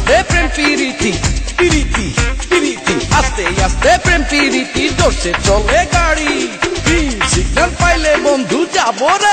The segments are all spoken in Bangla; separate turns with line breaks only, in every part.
আস্তে প্রেম পিরিতি পিরিতি পিরিতি আস্তে আস্তে প্রেম পিরিতি দর্শে চলে গাড়ি। সিগন্যাল পাইলে বন্ধু, যাব রে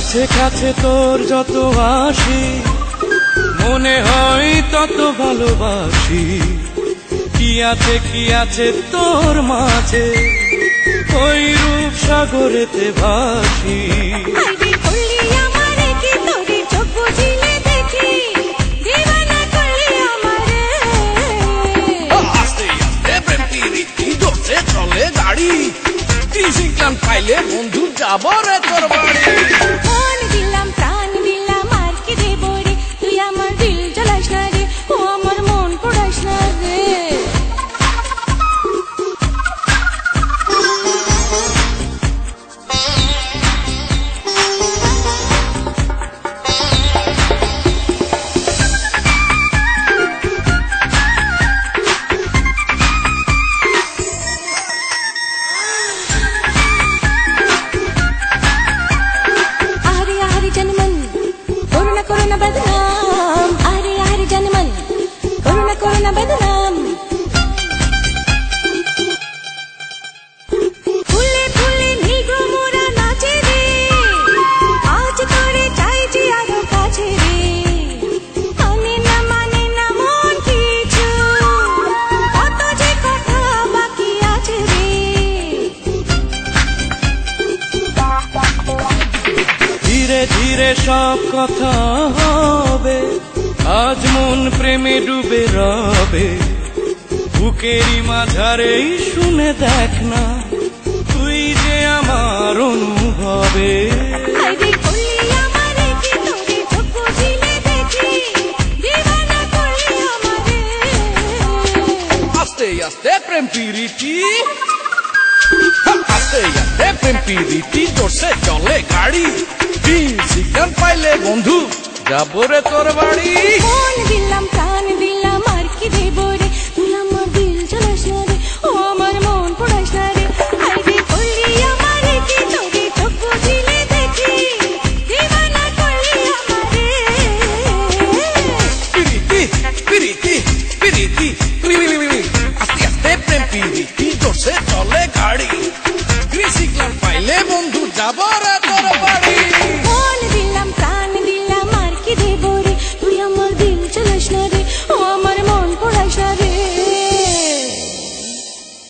কাছে কাছে তোর যত আসি মনে হয় তত ভালোবাসি। কি আছে কি আছে তোর মাঝে ওই রূপ সাগরেতে ভাসি।
চলে গাড়ি? কৃষি পাইলে বন্ধু যাব রে তোর বাড়ি।
ধীরে সব কথা হবে। আজ মন প্রেমে ডুবে রবে। বুকেরই মাঝারেই শুনে দেখ না তুই যে আমার অনুভবে।
আস্তে আস্তে আস্তে প্রেম পিরিটি জোরসে চলে গাড়ি। সিগন্যাল পাইলে বন্ধু যাব রে তোর বাড়ি।
মন দিলাম প্রাণ দিলাম আর কি দেব রে? তুই আমার দিল জ্বালাস না রে ও আমার মন পোড়াস না রে। আইরে করলি আমারে কি তোরে তো বুঝিলে দেখি। দিবানা করলি আমারে।
পিরিতি পিরিতি পিরিতি আস্তে আস্তে প্রেম পিরিতি জোরসে চলে গাড়ি। গ্রিসিগলাম পাইলে বন্ধু যাব রে